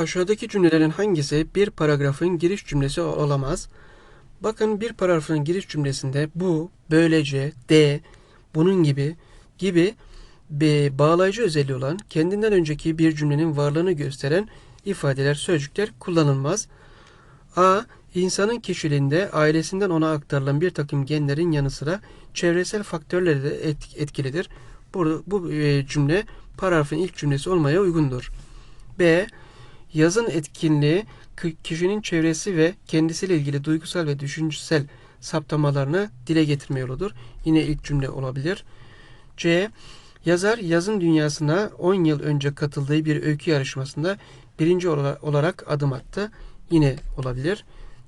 Aşağıdaki cümlelerin hangisi bir paragrafın giriş cümlesi olamaz? Bakın bir paragrafın giriş cümlesinde bu, böylece, de, bunun gibi gibi bir bağlayıcı özelliği olan kendinden önceki bir cümlenin varlığını gösteren ifadeler, sözcükler kullanılmaz. A. İnsanın kişiliğinde ailesinden ona aktarılan bir takım genlerin yanı sıra çevresel faktörleri de et- etkilidir. Burada bu e, cümle paragrafın ilk cümlesi olmaya uygundur. B. Yazın etkinliği kişinin çevresi ve kendisiyle ilgili duygusal ve düşünsel saptamalarını dile getirme yoludur. Yine ilk cümle olabilir. C. Yazar yazın dünyasına 10 yıl önce katıldığı bir öykü yarışmasında birinci ola- olarak adım attı. Yine olabilir.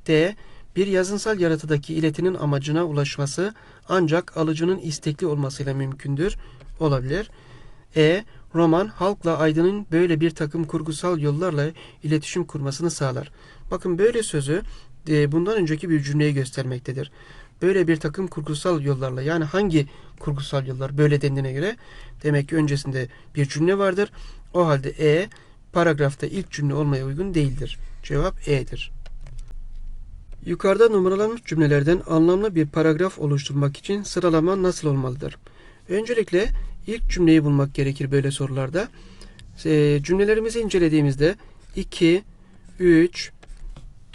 D. Bir yazınsal yaratıdaki iletinin amacına ulaşması ancak alıcının istekli olmasıyla mümkündür. Olabilir. E. Roman halkla aydının böyle bir takım kurgusal yollarla iletişim kurmasını sağlar. Bakın böyle sözü e, bundan önceki bir cümleyi göstermektedir. Böyle bir takım kurgusal yollarla yani hangi kurgusal yollar böyle dendiğine göre demek ki öncesinde bir cümle vardır. O halde E paragrafta ilk cümle olmaya uygun değildir. Cevap E'dir. Yukarıda numaralanmış cümlelerden anlamlı bir paragraf oluşturmak için sıralama nasıl olmalıdır? Öncelikle ilk cümleyi bulmak gerekir böyle sorularda. E, cümlelerimizi incelediğimizde 2, 3,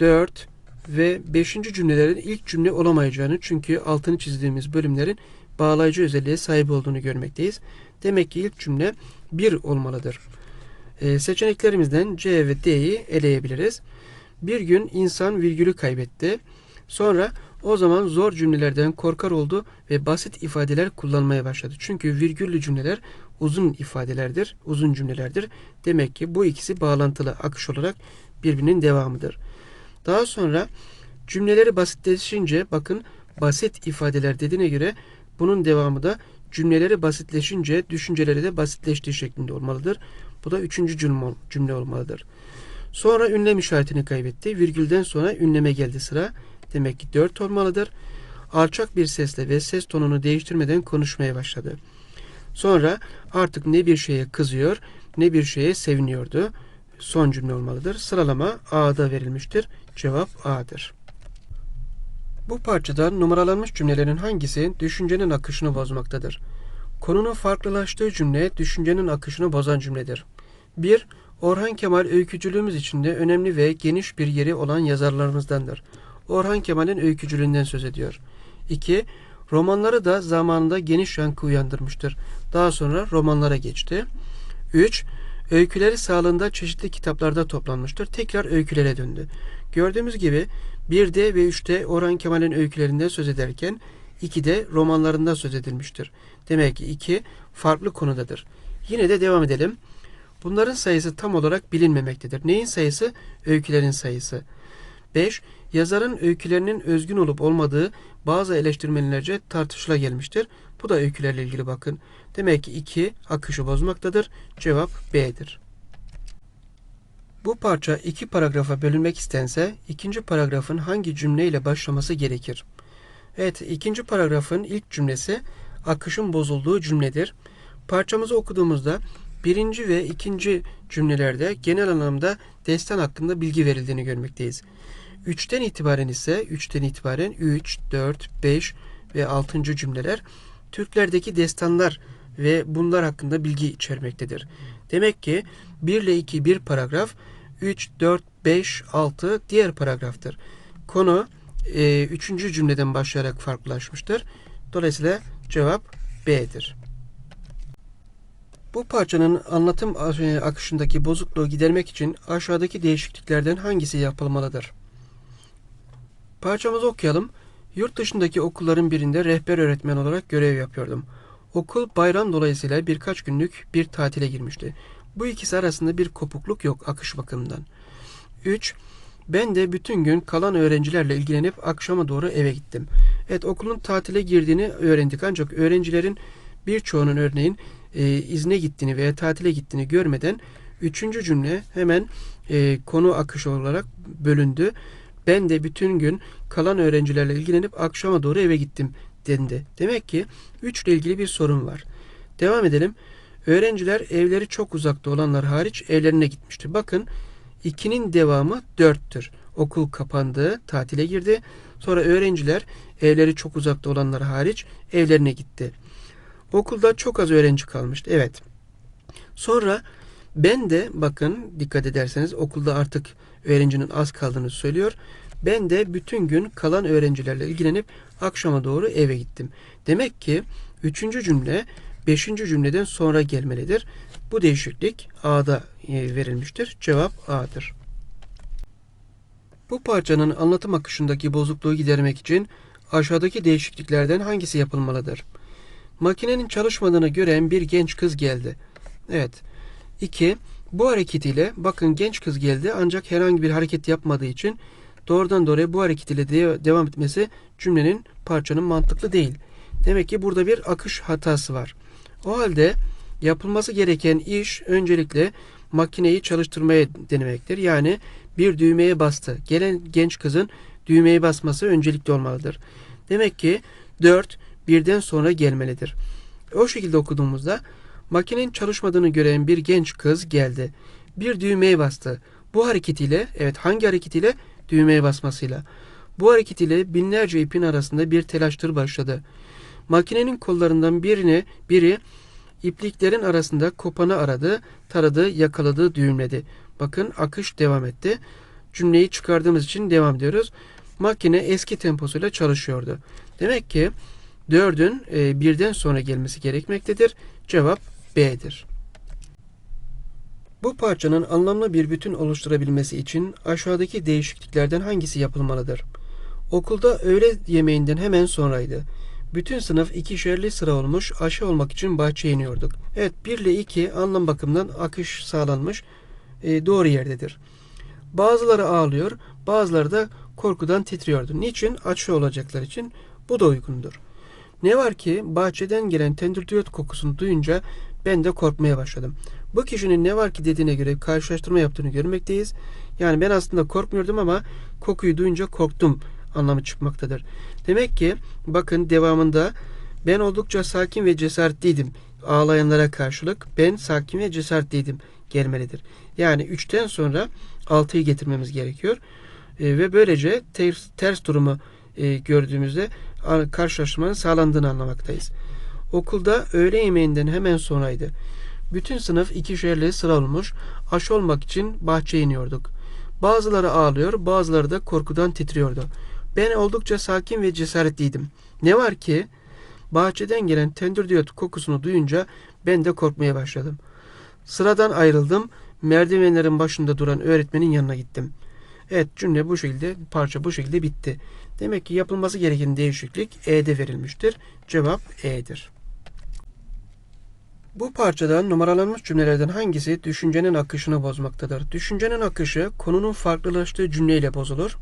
4 ve 5. cümlelerin ilk cümle olamayacağını çünkü altını çizdiğimiz bölümlerin bağlayıcı özelliğe sahip olduğunu görmekteyiz. Demek ki ilk cümle 1 olmalıdır. E, seçeneklerimizden C ve D'yi eleyebiliriz. Bir gün insan virgülü kaybetti. Sonra o zaman zor cümlelerden korkar oldu ve basit ifadeler kullanmaya başladı. Çünkü virgüllü cümleler uzun ifadelerdir, uzun cümlelerdir. Demek ki bu ikisi bağlantılı akış olarak birbirinin devamıdır. Daha sonra cümleleri basitleşince bakın basit ifadeler dediğine göre bunun devamı da cümleleri basitleşince düşünceleri de basitleştiği şeklinde olmalıdır. Bu da üçüncü cümle, cümle olmalıdır. Sonra ünlem işaretini kaybetti. Virgülden sonra ünleme geldi sıra. Demek ki 4 olmalıdır. Alçak bir sesle ve ses tonunu değiştirmeden konuşmaya başladı. Sonra artık ne bir şeye kızıyor ne bir şeye seviniyordu. Son cümle olmalıdır. Sıralama A'da verilmiştir. Cevap A'dır. Bu parçada numaralanmış cümlelerin hangisi düşüncenin akışını bozmaktadır? Konunun farklılaştığı cümle düşüncenin akışını bozan cümledir. 1. Orhan Kemal öykücülüğümüz içinde önemli ve geniş bir yeri olan yazarlarımızdandır. Orhan Kemal'in öykücülüğünden söz ediyor. 2. Romanları da zamanında geniş yankı uyandırmıştır. Daha sonra romanlara geçti. 3. Öyküleri sağlığında çeşitli kitaplarda toplanmıştır. Tekrar öykülere döndü. Gördüğümüz gibi 1'de ve 3'te Orhan Kemal'in öykülerinden söz ederken 2'de romanlarından söz edilmiştir. Demek ki 2 farklı konudadır. Yine de devam edelim. Bunların sayısı tam olarak bilinmemektedir. Neyin sayısı? Öykülerin sayısı. 5. Yazarın öykülerinin özgün olup olmadığı bazı eleştirmenlerce tartışıla gelmiştir. Bu da öykülerle ilgili bakın. Demek ki 2 akışı bozmaktadır. Cevap B'dir. Bu parça iki paragrafa bölünmek istense ikinci paragrafın hangi cümleyle başlaması gerekir? Evet ikinci paragrafın ilk cümlesi akışın bozulduğu cümledir. Parçamızı okuduğumuzda birinci ve ikinci cümlelerde genel anlamda destan hakkında bilgi verildiğini görmekteyiz. 3'ten itibaren ise 3'ten itibaren 3, 4, 5 ve 6. cümleler Türklerdeki destanlar ve bunlar hakkında bilgi içermektedir. Demek ki 1 ile 2 bir paragraf, 3, 4, 5, 6 diğer paragraftır. Konu 3. cümleden başlayarak farklılaşmıştır. Dolayısıyla cevap B'dir. Bu parçanın anlatım akışındaki bozukluğu gidermek için aşağıdaki değişikliklerden hangisi yapılmalıdır? Parçamızı okuyalım. Yurt dışındaki okulların birinde rehber öğretmen olarak görev yapıyordum. Okul bayram dolayısıyla birkaç günlük bir tatile girmişti. Bu ikisi arasında bir kopukluk yok akış bakımından. 3. Ben de bütün gün kalan öğrencilerle ilgilenip akşama doğru eve gittim. Evet okulun tatile girdiğini öğrendik ancak öğrencilerin birçoğunun örneğin e, izne gittiğini veya tatile gittiğini görmeden üçüncü cümle hemen e, konu akışı olarak bölündü. Ben de bütün gün kalan öğrencilerle ilgilenip akşama doğru eve gittim dendi. Demek ki 3 ile ilgili bir sorun var. Devam edelim. Öğrenciler evleri çok uzakta olanlar hariç evlerine gitmişti. Bakın 2'nin devamı 4'tür. Okul kapandı, tatile girdi. Sonra öğrenciler evleri çok uzakta olanlar hariç evlerine gitti. Okulda çok az öğrenci kalmıştı. Evet. Sonra ben de bakın dikkat ederseniz okulda artık öğrencinin az kaldığını söylüyor. Ben de bütün gün kalan öğrencilerle ilgilenip akşama doğru eve gittim. Demek ki üçüncü cümle beşinci cümleden sonra gelmelidir. Bu değişiklik A'da e, verilmiştir. Cevap A'dır. Bu parçanın anlatım akışındaki bozukluğu gidermek için aşağıdaki değişikliklerden hangisi yapılmalıdır? Makinenin çalışmadığını gören bir genç kız geldi. Evet. 2. Bu hareketiyle bakın genç kız geldi ancak herhangi bir hareket yapmadığı için doğrudan doğruya bu hareket ile de- devam etmesi cümlenin parçanın mantıklı değil. Demek ki burada bir akış hatası var. O halde yapılması gereken iş öncelikle makineyi çalıştırmaya denemektir. Yani bir düğmeye bastı. Gelen genç kızın düğmeye basması öncelikli olmalıdır. Demek ki 4 birden sonra gelmelidir. O şekilde okuduğumuzda makinenin çalışmadığını gören bir genç kız geldi. Bir düğmeye bastı. Bu hareketiyle, evet hangi hareketiyle? Düğmeye basmasıyla. Bu hareketiyle binlerce ipin arasında bir telaştır başladı. Makinenin kollarından birini, biri ipliklerin arasında kopanı aradı, taradı, yakaladı, düğümledi. Bakın akış devam etti. Cümleyi çıkardığımız için devam ediyoruz. Makine eski temposuyla çalışıyordu. Demek ki 4'ün e, birden sonra gelmesi gerekmektedir. Cevap B'dir. Bu parçanın anlamlı bir bütün oluşturabilmesi için aşağıdaki değişikliklerden hangisi yapılmalıdır? Okulda öğle yemeğinden hemen sonraydı. Bütün sınıf ikişerli sıra olmuş aşı olmak için bahçeye iniyorduk. Evet 1 ile 2 anlam bakımından akış sağlanmış e, doğru yerdedir. Bazıları ağlıyor bazıları da korkudan titriyordu. Niçin? Aşı olacaklar için bu da uygundur. Ne var ki bahçeden gelen tendürdiyot kokusunu duyunca ben de korkmaya başladım. Bu kişinin ne var ki dediğine göre karşılaştırma yaptığını görmekteyiz. Yani ben aslında korkmuyordum ama kokuyu duyunca korktum anlamı çıkmaktadır. Demek ki bakın devamında ben oldukça sakin ve cesaretliydim. Ağlayanlara karşılık ben sakin ve cesaretliydim gelmelidir. Yani 3'ten sonra 6'yı getirmemiz gerekiyor. E, ve böylece ters, ters durumu e, gördüğümüzde karşılaştırmanın sağlandığını anlamaktayız. Okulda öğle yemeğinden hemen sonraydı. Bütün sınıf ikişerli sıra olmuş, aşı olmak için bahçeye iniyorduk. Bazıları ağlıyor, bazıları da korkudan titriyordu. Ben oldukça sakin ve cesaretliydim. Ne var ki bahçeden gelen tendürdiyot kokusunu duyunca ben de korkmaya başladım. Sıradan ayrıldım, merdivenlerin başında duran öğretmenin yanına gittim. Evet cümle bu şekilde, parça bu şekilde bitti. Demek ki yapılması gereken değişiklik E'de verilmiştir. Cevap E'dir. Bu parçadan numaralanmış cümlelerden hangisi düşüncenin akışını bozmaktadır? Düşüncenin akışı konunun farklılaştığı cümleyle bozulur.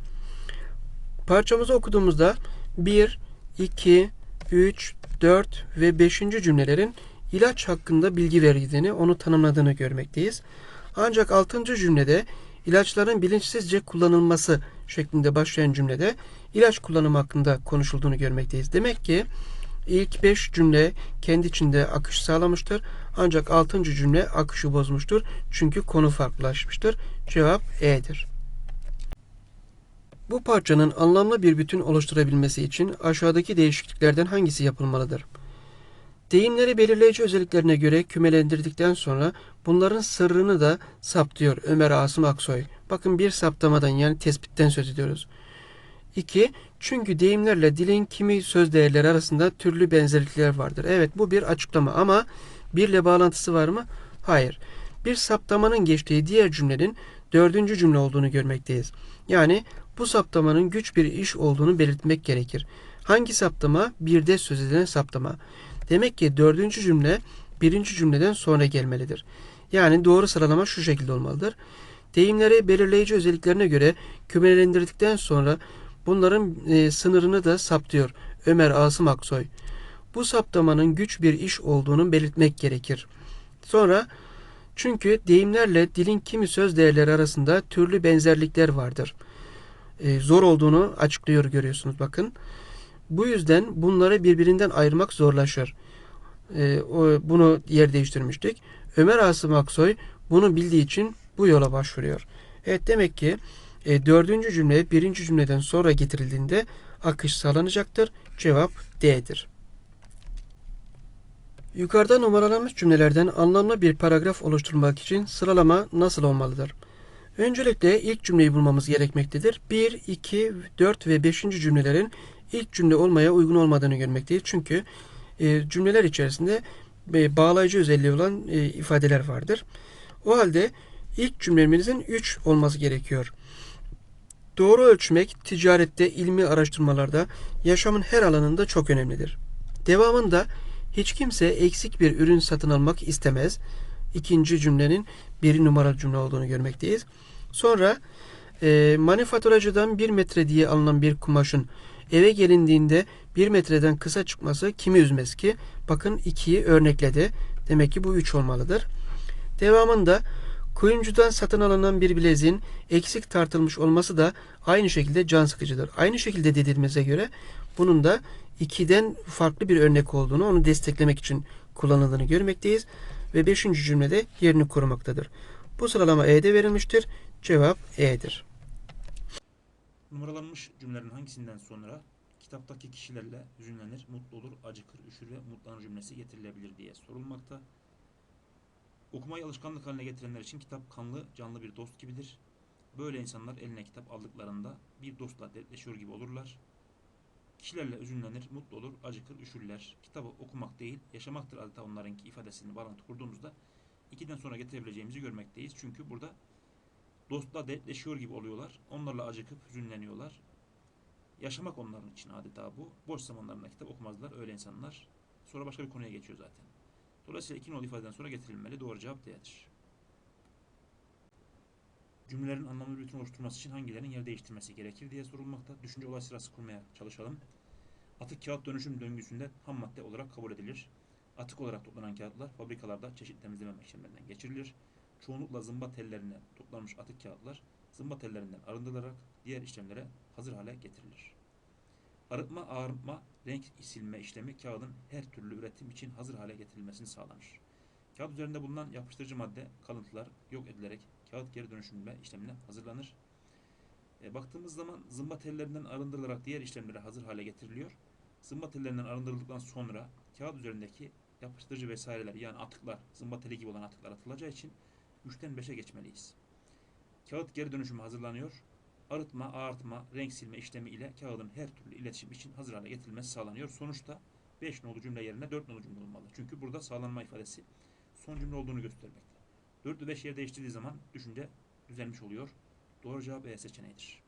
Parçamızı okuduğumuzda 1, 2, 3, 4 ve 5. cümlelerin ilaç hakkında bilgi verdiğini, onu tanımladığını görmekteyiz. Ancak 6. cümlede ilaçların bilinçsizce kullanılması şeklinde başlayan cümlede ilaç kullanımı hakkında konuşulduğunu görmekteyiz. Demek ki ilk 5 cümle kendi içinde akış sağlamıştır. Ancak 6. cümle akışı bozmuştur. Çünkü konu farklılaşmıştır. Cevap E'dir. Bu parçanın anlamlı bir bütün oluşturabilmesi için aşağıdaki değişikliklerden hangisi yapılmalıdır? Deyimleri belirleyici özelliklerine göre kümelendirdikten sonra bunların sırrını da saptıyor Ömer Asım Aksoy. Bakın bir saptamadan yani tespitten söz ediyoruz. 2. Çünkü deyimlerle dilin kimi söz değerleri arasında türlü benzerlikler vardır. Evet bu bir açıklama ama birle bağlantısı var mı? Hayır. Bir saptamanın geçtiği diğer cümlenin dördüncü cümle olduğunu görmekteyiz. Yani bu saptamanın güç bir iş olduğunu belirtmek gerekir. Hangi saptama? Birde söz edilen saptama. Demek ki dördüncü cümle birinci cümleden sonra gelmelidir. Yani doğru sıralama şu şekilde olmalıdır. Deyimleri belirleyici özelliklerine göre kümelendirdikten sonra bunların e, sınırını da saptıyor Ömer Asım Aksoy. Bu saptamanın güç bir iş olduğunu belirtmek gerekir. Sonra çünkü deyimlerle dilin kimi söz değerleri arasında türlü benzerlikler vardır. E, zor olduğunu açıklıyor görüyorsunuz bakın. Bu yüzden bunları birbirinden ayırmak zorlaşır. E, o, bunu yer değiştirmiştik. Ömer Asım Aksoy bunu bildiği için bu yola başvuruyor. Evet demek ki e, dördüncü cümle birinci cümleden sonra getirildiğinde akış sağlanacaktır. Cevap D'dir. Yukarıda numaralanmış cümlelerden anlamlı bir paragraf oluşturmak için sıralama nasıl olmalıdır? Öncelikle ilk cümleyi bulmamız gerekmektedir. 1, 2, 4 ve 5. cümlelerin ilk cümle olmaya uygun olmadığını görmekteyiz. Çünkü e, cümleler içerisinde e, bağlayıcı özelliği olan e, ifadeler vardır. O halde ilk cümlemizin 3 olması gerekiyor. Doğru ölçmek ticarette, ilmi araştırmalarda, yaşamın her alanında çok önemlidir. Devamında hiç kimse eksik bir ürün satın almak istemez. İkinci cümlenin bir numaralı cümle olduğunu görmekteyiz. Sonra e, manifaturacıdan bir metre diye alınan bir kumaşın eve gelindiğinde bir metreden kısa çıkması kimi üzmez ki? Bakın ikiyi örnekledi. Demek ki bu üç olmalıdır. Devamında kuyumcudan satın alınan bir bileziğin eksik tartılmış olması da aynı şekilde can sıkıcıdır. Aynı şekilde dediğimize göre bunun da 2'den farklı bir örnek olduğunu, onu desteklemek için kullanıldığını görmekteyiz. Ve 5. cümlede yerini korumaktadır. Bu sıralama E'de verilmiştir. Cevap E'dir. Numaralanmış cümlelerin hangisinden sonra kitaptaki kişilerle hüzünlenir, mutlu olur, acıkır, üşür ve umutlanır cümlesi getirilebilir diye sorulmakta. Okumayı alışkanlık haline getirenler için kitap kanlı, canlı bir dost gibidir. Böyle insanlar eline kitap aldıklarında bir dostla dertleşiyor gibi olurlar. Kişilerle üzünlenir, mutlu olur, acıkır, üşürler. Kitabı okumak değil, yaşamaktır adeta onlarınki ifadesini bağlantı kurduğumuzda ikiden sonra getirebileceğimizi görmekteyiz. Çünkü burada dostla dertleşiyor gibi oluyorlar. Onlarla acıkıp hüzünleniyorlar. Yaşamak onların için adeta bu. Boş zamanlarında kitap okumazlar öyle insanlar. Sonra başka bir konuya geçiyor zaten. Dolayısıyla iki nolu ifadeden sonra getirilmeli. Doğru cevap D'dir. Cümlelerin anlamlı bir bütün oluşturması için hangilerinin yer değiştirmesi gerekir diye sorulmakta. Düşünce olay sırası kurmaya çalışalım. Atık kağıt dönüşüm döngüsünde ham madde olarak kabul edilir. Atık olarak toplanan kağıtlar fabrikalarda çeşitli temizleme işlemlerinden geçirilir. Çoğunlukla zımba tellerine toplanmış atık kağıtlar zımba tellerinden arındırılarak diğer işlemlere hazır hale getirilir. Arıtma, ağartma, renk silme işlemi kağıdın her türlü üretim için hazır hale getirilmesini sağlanır. Kağıt üzerinde bulunan yapıştırıcı madde, kalıntılar yok edilerek kağıt geri dönüşümle işlemine hazırlanır. E, baktığımız zaman zımba tellerinden arındırılarak diğer işlemlere hazır hale getiriliyor. Zımba tellerinden arındırıldıktan sonra kağıt üzerindeki yapıştırıcı vesaireler yani atıklar, zımba teli gibi olan atıklar atılacağı için 3'ten 5'e geçmeliyiz. Kağıt geri dönüşümü hazırlanıyor. Arıtma, ağartma, renk silme işlemi ile kağıdın her türlü iletişim için hazır hale getirilmesi sağlanıyor. Sonuçta 5 nolu cümle yerine 4 nolu cümle olmalı. Çünkü burada sağlanma ifadesi son cümle olduğunu göstermekte. 4 ve 5 yer değiştirdiği zaman düşünce düzelmiş oluyor. Doğru cevap E seçeneğidir.